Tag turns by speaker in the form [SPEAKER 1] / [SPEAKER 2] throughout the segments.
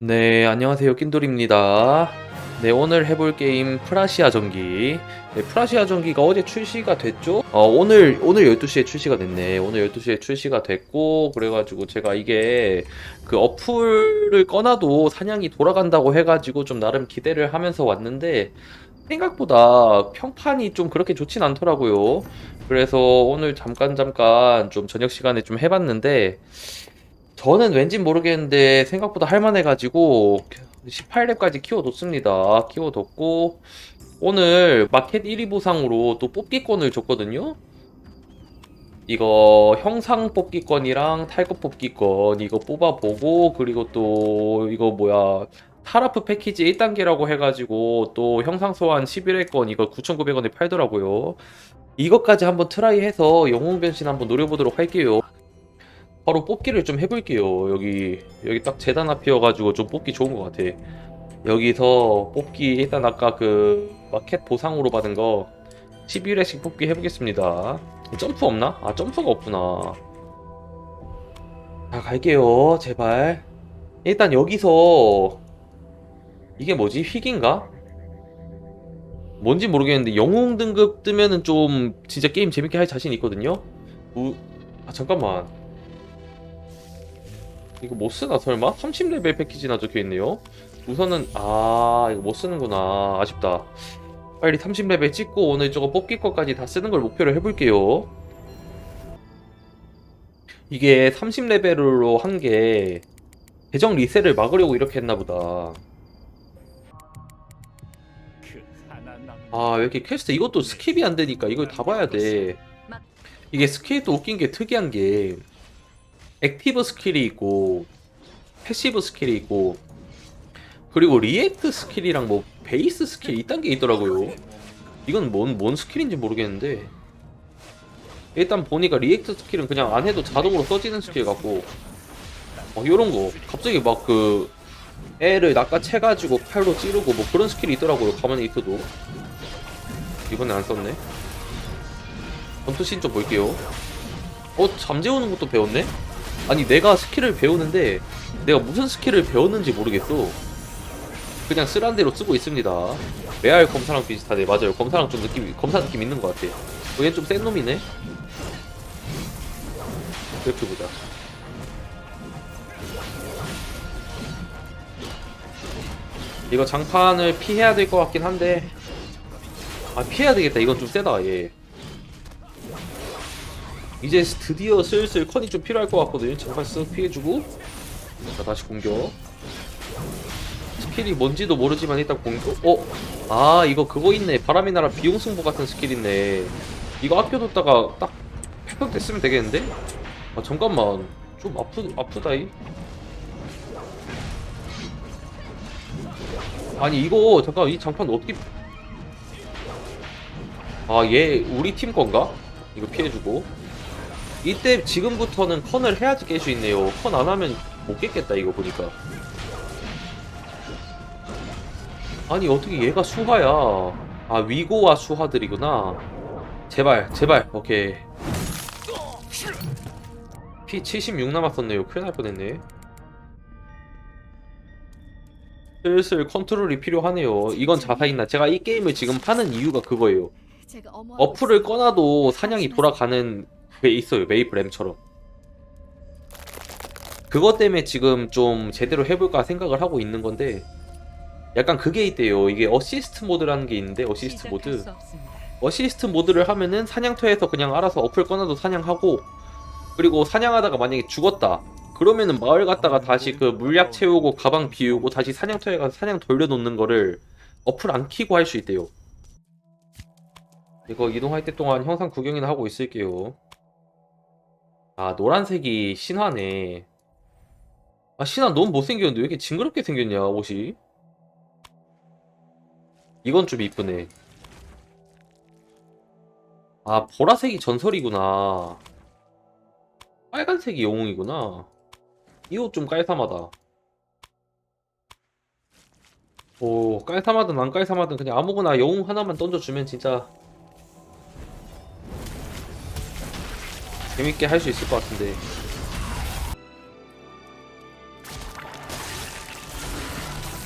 [SPEAKER 1] 네, 안녕하세요. 낀돌입니다. 네, 오늘 해볼 게임 프라시아 전기. 네, 프라시아 전기가 어제 출시가 됐죠? 어, 오늘, 오늘 12시에 출시가 됐네. 오늘 12시에 출시가 됐고, 그래가지고 제가 이게 그 어플을 꺼놔도 사냥이 돌아간다고 해가지고 좀 나름 기대를 하면서 왔는데, 생각보다 평판이 좀 그렇게 좋진 않더라고요. 그래서 오늘 잠깐 잠깐 좀 저녁 시간에 좀 해봤는데, 저는 왠진 모르겠는데 생각보다 할만해가지고 18렙까지 키워뒀습니다. 키워뒀고 오늘 마켓 1위 보상으로 또 뽑기권을 줬거든요. 이거 형상 뽑기권이랑 탈것 뽑기권 이거 뽑아보고 그리고 또 이거 뭐야 타라프 패키지 1단계라고 해가지고 또 형상 소환 11회권 이거 9,900원에 팔더라고요. 이것까지 한번 트라이해서 영웅 변신 한번 노려보도록 할게요. 바로 뽑기를 좀 해볼게요. 여기 여기 딱 재단 앞이어가지고 좀 뽑기 좋은 것 같아. 여기서 뽑기 일단 아까 그 마켓 보상으로 받은 거 11회씩 뽑기 해보겠습니다. 점프 없나? 아 점프가 없구나. 자 갈게요. 제발. 일단 여기서 이게 뭐지? 휘긴가? 뭔지 모르겠는데 영웅 등급 뜨면은 좀 진짜 게임 재밌게 할 자신 있거든요. 우... 아 잠깐만. 이거 못 쓰나 설마? 30레벨 패키지나 적혀있네요. 우선은 아 이거 못 쓰는구나. 아쉽다. 빨리 30레벨 찍고 오늘 저거 뽑기 것까지 다 쓰는 걸 목표로 해볼게요. 이게 30레벨로 한게 계정 리셋을 막으려고 이렇게 했나 보다. 아 왜 이렇게 퀘스트 이것도 스킵이 안 되니까 이걸 다 봐야 돼. 이게 스킬도 웃긴 게 특이한 게 액티브 스킬이 있고 패시브 스킬이 있고 그리고 리액트 스킬이랑 뭐 베이스 스킬 이딴 게 있더라고요. 이건 뭔, 뭔 스킬인지 모르겠는데. 일단 보니까 리액트 스킬은 그냥 안 해도 자동으로 써지는 스킬 같고. 막 요런 거. 갑자기 막 그 애를 낚아채가지고 팔로 찌르고 뭐 그런 스킬이 있더라고요 가만히 있어도. 이번에 안 썼네. 전투신 좀 볼게요. 어 잠재우는 것도 배웠네? 아니 내가 스킬을 배우는데 내가 무슨 스킬을 배웠는지 모르겠어. 그냥 쓰란 대로 쓰고 있습니다. 레알 검사랑 비슷하네. 맞아요. 검사랑 좀 느낌 검사 느낌 있는 것 같아 어, 얘는 좀센 놈이네. 이렇게 보자. 이거 장판을 피해야 될 것 같긴 한데. 아 피해야 되겠다. 이건 좀 세다 얘 이제 드디어 슬슬 컨이 좀 필요할 것 같거든요. 장판 쓱 피해주고 자 다시 공격. 스킬이 뭔지도 모르지만 일단 공격. 어? 아 이거 그거 있네. 바람의 나라 비용승부 같은 스킬 있네. 이거 아껴뒀다가 딱팩 됐으면 되겠는데? 아 잠깐만 좀 아프 아프다이. 아니 이거 잠깐 이 장판 어떻게? 아 얘 우리 팀 건가? 이거 피해주고. 이때 지금부터는 컨을 해야지 깰 수 있네요. 컨 안 하면 못 깼겠다 이거 보니까. 아니 어떻게 얘가 수하야? 아 위고와 수하들이구나. 제발 제발 오케이. 피 76 남았었네요. 큰일 날 뻔했네. 슬슬 컨트롤이 필요하네요. 이건 자사있나? 제가 이 게임을 지금 하는 이유가 그거예요. 어플을 꺼놔도 사냥이 돌아가는 게 있어요. 메이플 M처럼. 그것 때문에 지금 좀 제대로 해볼까 생각을 하고 있는 건데 약간 그게 있대요. 이게 어시스트 모드라는 게 있는데 어시스트 모드. 어시스트 모드를 하면은 사냥터에서 그냥 알아서 어플 꺼놔도 사냥하고 그리고 사냥하다가 만약에 죽었다. 그러면은 마을 갔다가 다시 그 물약 채우고 가방 비우고 다시 사냥터에 가서 사냥 돌려놓는 거를 어플 안 키고 할 수 있대요. 이거 이동할 때 동안 형상 구경이나 하고 있을게요 아 노란색이 신화네. 아 신화 너무 못생겼는데 왜 이렇게 징그럽게 생겼냐 옷이? 이건 좀 이쁘네. 아 보라색이 전설이구나. 빨간색이 영웅이구나. 이 옷 좀 깔쌈하다. 오 깔쌈하든 안 깔쌈하든 그냥 아무거나 영웅 하나만 던져주면 진짜 재밌게 할 수 있을 것 같은데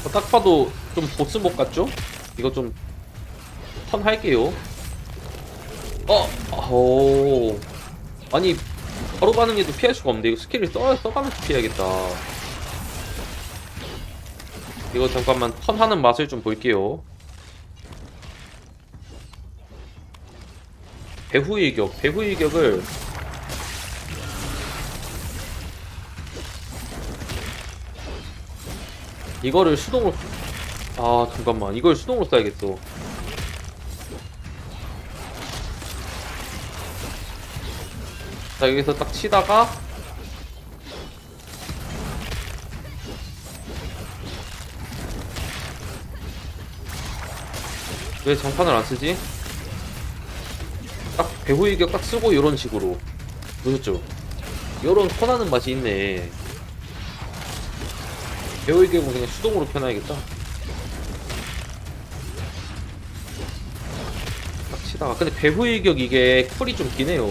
[SPEAKER 1] 어, 딱 봐도 좀 보스목 같죠? 이거 좀 턴 할게요. 어, 오, 아니 바로 반응해도 피할 수가 없는데 이거 스킬을 써 써가면서 피해야겠다. 이거 잠깐만 턴 하는 맛을 좀 볼게요. 배후 일격, 배후 일격을 이거를 수동으로 아 잠깐만 이걸 수동으로 써야겠어 자 여기서 딱 치다가 왜 장판을 안 쓰지? 딱 배후 일격 딱 쓰고 이런 식으로 보셨죠? 요런 턴하는 맛이 있네 배우 일격은 그냥 수동으로 펴놔야겠다. 딱 치다가 근데 배후 일격 이게 쿨이 좀 기네요.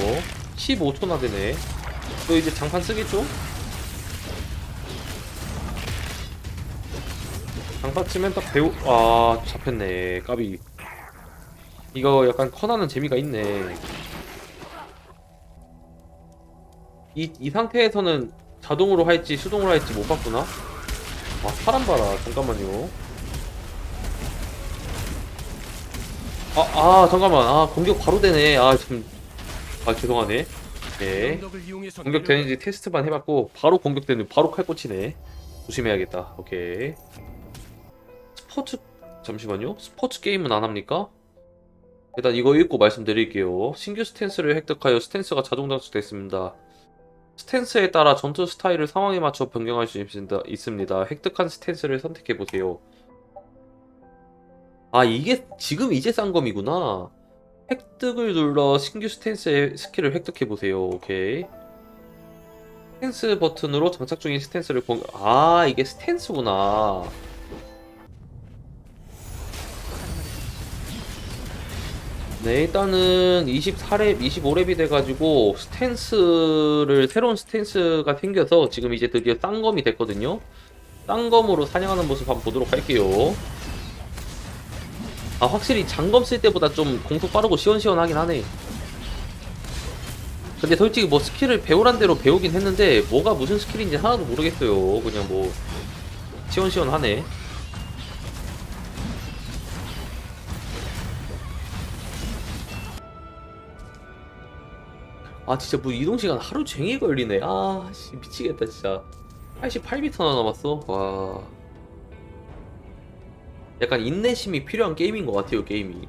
[SPEAKER 1] 15초나 되네. 또 이제 장판 쓰겠죠? 장판 치면 딱 배우 아 잡혔네 까비. 이거 약간 커나는 재미가 있네. 이, 이 상태에서는 자동으로 할지 수동으로 할지 못 봤구나. 아 사람 봐라. 잠깐만요. 아, 아 잠깐만. 아 공격 바로 되네. 아참아 죄송하네. 네. 공격 되는지 테스트만 해봤고 바로 공격되는 바로 칼 꽂히네. 조심해야겠다. 오케이. 스포츠 잠시만요. 스포츠 게임은 안 합니까? 일단 이거 읽고 말씀드릴게요. 신규 스탠스를 획득하여 스탠스가 자동 장착됐습니다 스탠스에 따라 전투 스타일을 상황에 맞춰 변경할 수 있습니다. 획득한 스탠스를 선택해 보세요. 아 이게 지금 이제 싼검이구나. 획득을 눌러 신규 스탠스의 스킬을 획득해 보세요. 오케이. 스탠스 버튼으로 장착 중인 스탠스를 공... 아 이게 스탠스구나. 네, 일단은 24렙, 25렙이 돼가지고 스탠스를 새로운 스탠스가 생겨서 지금 이제 드디어 쌍검이 됐거든요. 쌍검으로 사냥하는 모습 한번 보도록 할게요. 아, 확실히 장검 쓸 때보다 좀 공속 빠르고 시원시원하긴 하네. 근데 솔직히 뭐 스킬을 배우란 대로 배우긴 했는데 뭐가 무슨 스킬인지 하나도 모르겠어요. 그냥 뭐 시원시원하네. 아 진짜 뭐 이동 시간 하루 종일 걸리네. 아 씨, 미치겠다 진짜. 88m나 남았어. 와. 약간 인내심이 필요한 게임인 것 같아요 게임이.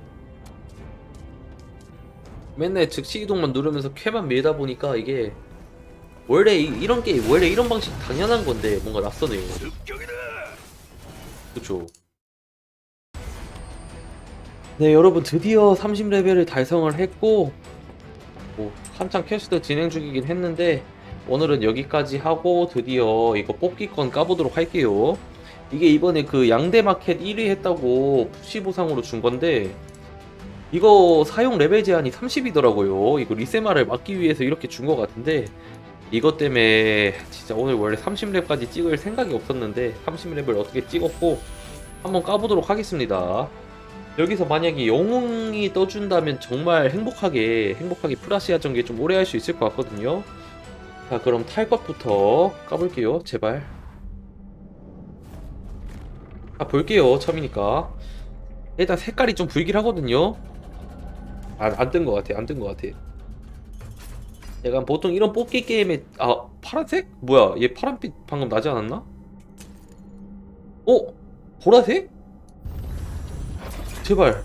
[SPEAKER 1] 맨날 즉시 이동만 누르면서 쾌만 밀다 보니까 이게 원래 이, 런 게임 원래 이런 방식 당연한 건데 뭔가 낯서네요. 그쵸. 네 여러분 드디어 30레벨을 달성을 했고 뭐 한창 퀘스트 진행 중이긴 했는데 오늘은 여기까지 하고 드디어 이거 뽑기권 까보도록 할게요. 이게 이번에 그 양대 마켓 1위 했다고 푸시 보상으로 준 건데 이거 사용 레벨 제한이 30이더라고요. 이거 리세마를 막기 위해서 이렇게 준 것 같은데 이것 때문에 진짜 오늘 원래 30렙까지 찍을 생각이 없었는데 30렙을 어떻게 찍었고 한번 까보도록 하겠습니다. 여기서 만약에 영웅이 떠준다면 정말 행복하게 행복하게 프라시아 전개 좀 오래 할 수 있을 것 같거든요. 자 그럼 탈 것부터 까볼게요 제발. 아 볼게요 처음이니까 일단 색깔이 좀 불길하거든요. 안뜬 것 같아 안 뜬 것 같아. 약간 보통 이런 뽑기 게임에 아 파란색? 뭐야 얘 파란빛 방금 나지 않았나? 어? 보라색? 제발.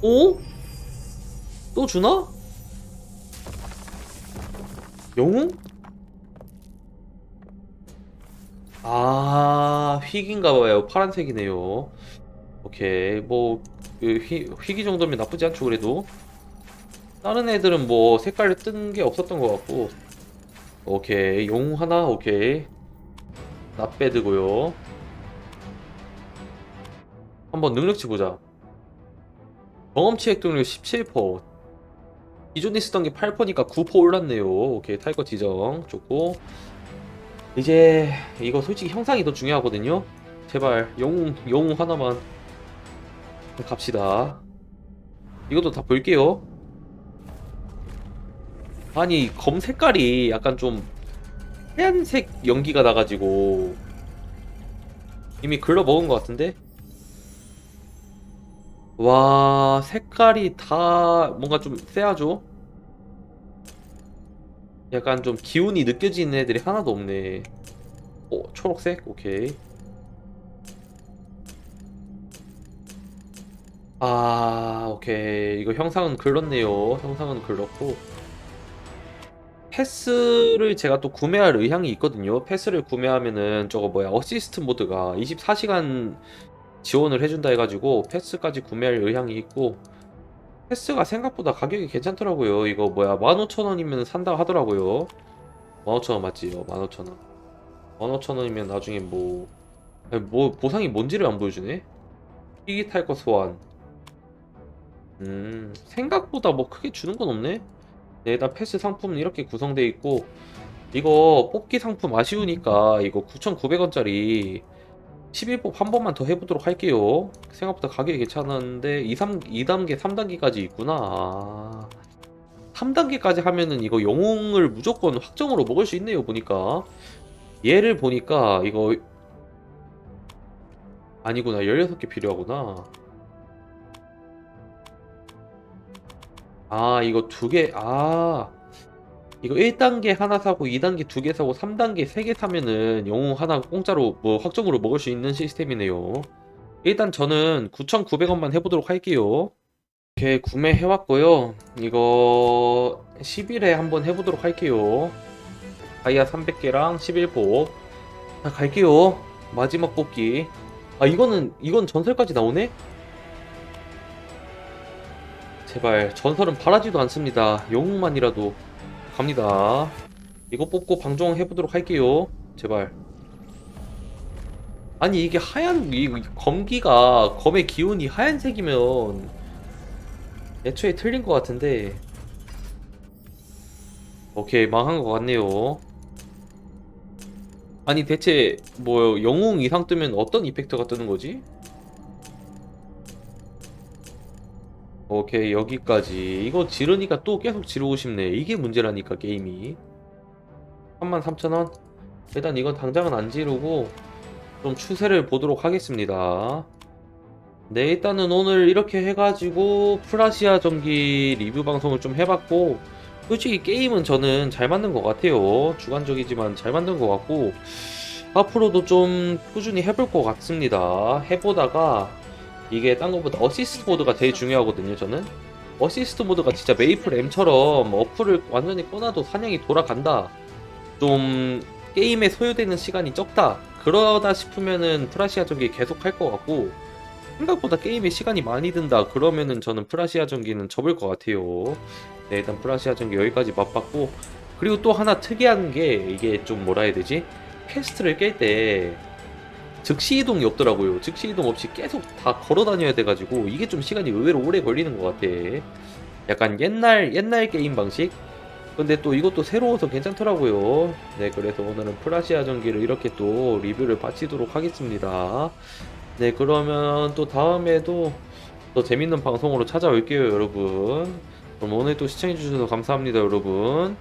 [SPEAKER 1] 오? 또 주나? 영웅? 아, 휙인가봐요. 파란색이네요. 오케이. 뭐, 그 휘, 휘기 정도면 나쁘지 않죠, 그래도. 다른 애들은 뭐, 색깔 뜬게 없었던 것 같고. 오케이. 영웅 하나, 오케이. 납배드고요. 한번 능력치 보자. 경험치 획득률 17%. 기존에 쓰던 게 8%니까 9% 올랐네요. 오케이, 탈거 지정. 좋고. 이제, 이거 솔직히 형상이 더 중요하거든요. 제발 영웅 영웅 하나만 갑시다. 이것도 다 볼게요. 아니 검 색깔이 약간 좀 하얀색 연기가 나가지고 이미 글러 먹은 것 같은데? 와 색깔이 다 뭔가 좀 쎄하죠? 약간 좀 기운이 느껴지는 애들이 하나도 없네. 오 초록색 오케이. 아 오케이 이거 형상은 글렀네요. 형상은 글렀고. 패스를 제가 또 구매할 의향이 있거든요. 패스를 구매하면은 저거 뭐야 어시스트 모드가 24시간 지원을 해준다 해가지고 패스까지 구매할 의향이 있고 패스가 생각보다 가격이 괜찮더라고요. 이거 뭐야 15,000원이면 산다 하더라고요. 15,000원 맞지요? 15,000원. 15,000원이면 나중에 뭐, 뭐 보상이 뭔지를 안 보여주네. 희귀 탈거 소환. 음 생각보다 뭐 크게 주는 건 없네. 네, 일단 패스 상품은 이렇게 구성되어 있고 이거 뽑기 상품 아쉬우니까 이거 9,900원짜리 11법 한 번만 더 해보도록 할게요. 생각보다 가격이 괜찮았는데 2, 3, 2단계, 3단계까지 있구나. 아, 3단계까지 하면은 이거 영웅을 무조건 확정으로 먹을 수 있네요, 보니까. 얘를 보니까 이거 아니구나. 16개 필요하구나. 아, 이거 두 개, 아. 이거 1단계 하나 사고 2단계 두 개 사고 3단계 세 개 사면은 영웅 하나 공짜로 뭐 확정으로 먹을 수 있는 시스템이네요. 일단 저는 9,900원만 해보도록 할게요. 이렇게 구매해왔고요. 이거 10일에 한번 해보도록 할게요. 다이아 300개랑 11복. 자, 갈게요. 마지막 뽑기. 아, 이거는, 이건 전설까지 나오네? 제발, 전설은 바라지도 않습니다. 영웅만이라도. 갑니다. 이거 뽑고 방종 해보도록 할게요. 제발. 아니 이게 하얀 이 검기가 검의 기운이 하얀색이면 애초에 틀린 것 같은데. 오케이 망한 것 같네요. 아니 대체 뭐 영웅 이상 뜨면 어떤 이펙트가 뜨는 거지? 오케이 여기까지. 이거 지르니까 또 계속 지르고 싶네. 이게 문제라니까 게임이. 33,000원? 일단 이건 당장은 안 지르고 좀 추세를 보도록 하겠습니다. 네 일단은 오늘 이렇게 해가지고 프라시아 전기 리뷰 방송을 좀 해봤고 솔직히 게임은 저는 잘 만든 것 같아요. 주관적이지만 잘 만든 것 같고 앞으로도 좀 꾸준히 해볼 것 같습니다. 해보다가 이게 딴 것보다 어시스트 모드가 제일 중요하거든요 저는. 어시스트 모드가 진짜 메이플 M처럼 어플을 완전히 꺼놔도 사냥이 돌아간다. 좀 게임에 소요되는 시간이 적다. 그러다 싶으면은 프라시아 전기 계속 할 것 같고 생각보다 게임에 시간이 많이 든다. 그러면은 저는 프라시아 전기는 접을 것 같아요. 네 일단 프라시아 전기 여기까지 맛봤고 그리고 또 하나 특이한 게 이게 좀 뭐라 해야 되지? 퀘스트를 깰때 즉시 이동이 없더라고요. 즉시 이동 없이 계속 다 걸어 다녀야 돼가지고 이게 좀 시간이 의외로 오래 걸리는 것 같아. 약간 옛날 옛날 게임 방식. 근데 또 이것도 새로워서 괜찮더라고요. 네, 그래서 오늘은 프라시아 전기를 이렇게 또 리뷰를 바치도록 하겠습니다. 네, 그러면 또 다음에도 더 재밌는 방송으로 찾아올게요, 여러분. 그럼 오늘 또 시청해주셔서 감사합니다, 여러분.